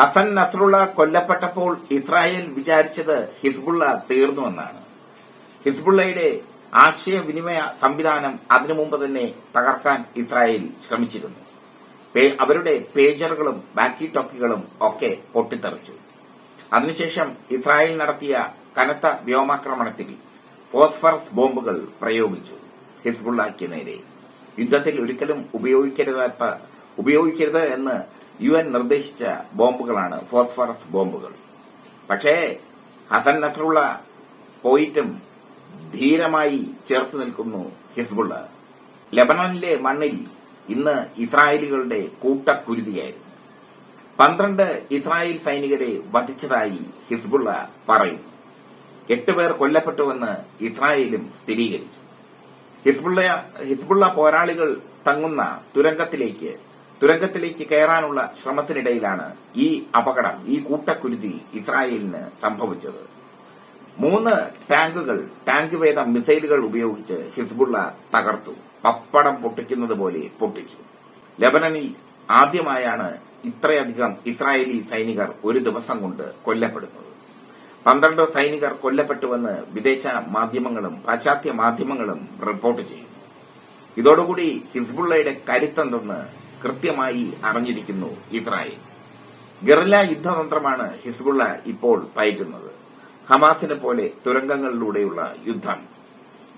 Hasan Nasrallah കൊല്ലപ്പെട്ടപ്പോൾ Israel വിചാരിച്ചത് Hezbollah തീർന്നുവെന്നാണ്. ഹിസ്ബുള്ളയുടെ ആശയവിനിമയ സംവിധാനം അതിനു മുമ്പ് തന്നെ തകർക്കാൻ ഇസ്രായേൽ ശ്രമിച്ചിരുന്നു. അവരുടെ പേജറുകളും ബാക്കി ടോക്കുകളും ഒക്കെ പൊട്ടിത്തെറിച്ചു. അതിനുശേഷം ഇസ്രായേൽ നടത്തിയ കനത്ത വ്യോമാക്രമണത്തിൽ ഫോസ്ഫറസ് ബോംബുകൾ പ്രയോഗിച്ചു ഹിസ്ബുള്ളയ്ക്ക് നേരെ. യുദ്ധത്തിൽ ഒരിക്കലും ഉപയോഗിക്കരുതാത്ത ഉപയോഗിക്കരുത് എന്ന് യു എൻ നിർദ്ദേശിച്ച ബോംബുകളാണ് ഫോസ്ഫറസ് ബോംബുകൾ. പക്ഷേ ഹസൻ നസറുള്ള പോയിട്ടും ധീരമായി ചേർത്ത് നിൽക്കുന്നു ഹിസ്ബുള്ള. ലെബനോനിലെ മണ്ണിൽ ഇന്ന് ഇസ്രായേലുകളുടെ കൂട്ടക്കുരുതിയായിരുന്നു. പന്ത്രണ്ട് ഇസ്രായേൽ സൈനികരെ വധിച്ചതായി ഹിസ്ബുള്ള പറയുന്നു. എട്ട് പേർ കൊല്ലപ്പെട്ടുവെന്ന് ഇസ്രായേലും സ്ഥിരീകരിച്ചു. ഹിസ്ബുള്ള ഹിസ്ബുള്ള പോരാളികൾ തങ്ങുന്ന തുരങ്കത്തിലേക്ക് തുരങ്കത്തിലേക്ക് കയറാനുള്ള ശ്രമത്തിനിടയിലാണ് ഈ അപകടം ഈ കൂട്ടക്കുരുതി ഇസ്രായേലിന് സംഭവിച്ചത്. മൂന്ന് ടാങ്കുകൾ ടാങ്ക് വേദ മിസൈലുകൾ ഉപയോഗിച്ച് ഹിസ്ബുള്ള തകർത്തു. പപ്പടം പൊട്ടിക്കുന്നത് പോലെ പൊട്ടിച്ചു. ലബനനിൽ ആദ്യമായാണ് ഇത്രയധികം ഇസ്രായേലി സൈനികർ ഒരു ദിവസം കൊണ്ട് കൊല്ലപ്പെടുന്നത്. പന്ത്രണ്ട് സൈനികർ കൊല്ലപ്പെട്ടുവെന്ന് വിദേശ മാധ്യമങ്ങളും പാശ്ചാത്യ മാധ്യമങ്ങളും റിപ്പോർട്ട് ചെയ്യുന്നു. ഇതോടുകൂടി ഹിസ്ബുള്ളയുടെ കരുത്തെന്തെന്ന് കൃത്യമായി അറിഞ്ഞിരിക്കുന്നു ഇസ്രായേൽ. ഗറില യുദ്ധതന്ത്രമാണ് ഹിസ്ബുള്ള ഇപ്പോൾ പയറ്റുന്നത് ഹമാസിനെ പോലെ തുരങ്കങ്ങളിലൂടെയുള്ള യുദ്ധം.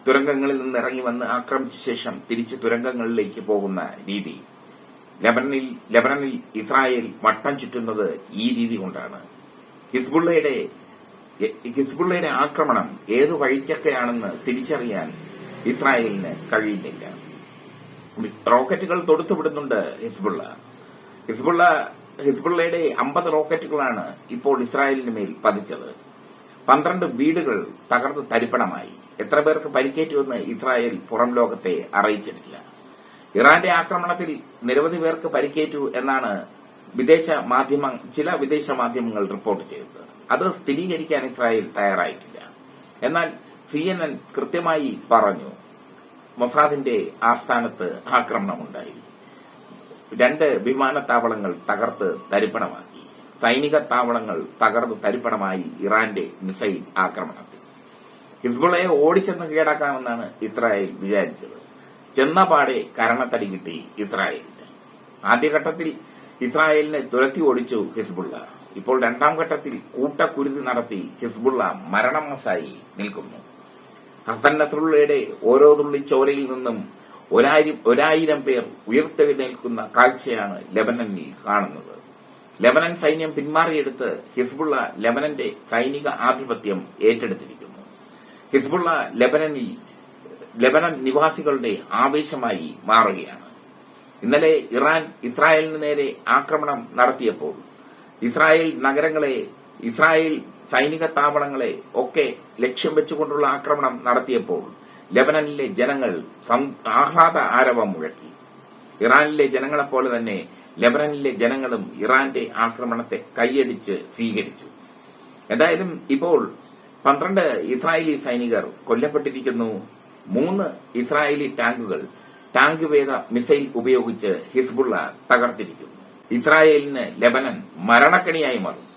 തുരങ്കങ്ങളിൽ നിന്ന് ഇറങ്ങി വന്ന് ആക്രമിച്ച ശേഷം തിരിച്ച് തുരങ്കങ്ങളിലേക്ക് പോകുന്ന രീതി. ലബനനിൽ ലെബനനിൽ ഇസ്രായേൽ വട്ടം ചുറ്റുന്നത് ഈ രീതി കൊണ്ടാണ്. ഹിസ്ബുള്ളയുടെ ഹിസ്ബുള്ളയുടെ ആക്രമണം ഏതു വഴിക്കൊക്കെയാണെന്ന് തിരിച്ചറിയാൻ ഇസ്രായേലിന് കഴിയുന്നില്ല. റോക്കറ്റുകൾ തൊടുത്തുവിടുന്നുണ്ട് ഹിസ്ബുള്ള. ഹിസ്ബുള്ള ഹിസ്ബുള്ളയുടെ അമ്പത് റോക്കറ്റുകളാണ് ഇപ്പോൾ ഇസ്രായേലിന് മേൽ പതിച്ചത്. പന്ത്രണ്ട് വീടുകൾ തകർന്ന് തരിപ്പണമായി. എത്ര പേർക്ക് പരിക്കേറ്റുവെന്ന് ഇസ്രായേൽ പുറം ലോകത്തെ അറിയിച്ചിട്ടില്ല. ഇറാന്റെ ആക്രമണത്തിൽ നിരവധി പേർക്ക് പരിക്കേറ്റു എന്നാണ് വിദേശ മാധ്യമ ചില വിദേശ മാധ്യമങ്ങൾ റിപ്പോർട്ട് ചെയ്തത്. അത് സ്ഥിരീകരിക്കാൻ ഇസ്രായേൽ തയ്യാറായിട്ടില്ല. എന്നാൽ സി കൃത്യമായി പറഞ്ഞു മൊസാദിന്റെ ആസ്ഥാനത്ത് ആക്രമണമുണ്ടായി. രണ്ട് വിമാനത്താവളങ്ങൾ തകർത്ത് തരിപ്പണമാക്കി. സൈനിക താവളങ്ങൾ തകർന്ന് തരിപ്പണമായി ഇറാന്റെ മിസൈൽ ആക്രമണത്തിൽ. ഹിസ്ബുളയെ ഓടിച്ചെന്ന് കീഴടക്കാമെന്നാണ് ഇസ്രായേൽ വിചാരിച്ചത്. ചെന്നപാടെ കരണത്തടി കിട്ടി ഇസ്രായേലിന്. ആദ്യഘട്ടത്തിൽ ഇസ്രായേലിനെ തുരത്തി ഓടിച്ചു ഹിസ്ബുള്ള. ഇപ്പോൾ രണ്ടാം ഘട്ടത്തിൽ കൂട്ടക്കുരുതി നടത്തി ഹിസ്ബുള്ള മരണമസായി നിൽക്കുന്നു. ഹസൻ ഓരോ തുള്ളി ചോരയിൽ നിന്നും ഒരായിരം ഒരായിരം പേർ ഉയർത്തെഴുന്നേൽക്കുന്ന കാഴ്ചയാണ് ലെബനനിൽ കാണുന്നത്. ലെബനൻ സൈന്യം പിന്മാറിയെടുത്ത് ഹിസ്ബുള്ള ലെബനന്റെ സൈനിക ആധിപത്യം ഏറ്റെടുത്തിരിക്കുന്നു. ഹിസ്ബുള്ള ലെബനനിൽ ലെബനൻ നിവാസികളുടെ ആവേശമായി മാറുകയാണ്. ഇന്നലെ ഇറാൻ ഇസ്രായേലിന് നേരെ ആക്രമണം നടത്തിയപ്പോൾ ഇസ്രായേൽ നഗരങ്ങളെ ഇസ്രായേൽ സൈനിക താവളങ്ങളെ ഒക്കെ ലക്ഷ്യം വെച്ചുകൊണ്ടുള്ള ആക്രമണം നടത്തിയപ്പോൾ ലെബനനിലെ ജനങ്ങൾ ആഹ്ലാദ ആരവം മുഴക്കി. ഇറാനിലെ ജനങ്ങളെപ്പോലെ തന്നെ ലെബനനിലെ ജനങ്ങളും ഇറാന്റെ ആക്രമണത്തെ കൈയടിച്ച് സ്വീകരിച്ചു. എന്തായാലും ഇപ്പോൾ പന്ത്രണ്ട് ഇസ്രായേലി സൈനികർ കൊല്ലപ്പെട്ടിരിക്കുന്നു. മൂന്ന് ഇസ്രായേലി ടാങ്കുകൾ ടാങ്ക് വേദ മിസൈൽ ഉപയോഗിച്ച് ഹിസ്ബുള്ള തകർത്തിരിക്കുന്നു. ഇസ്രായേലിന് ലെബനൻ മരണക്കണിയായി മാറും.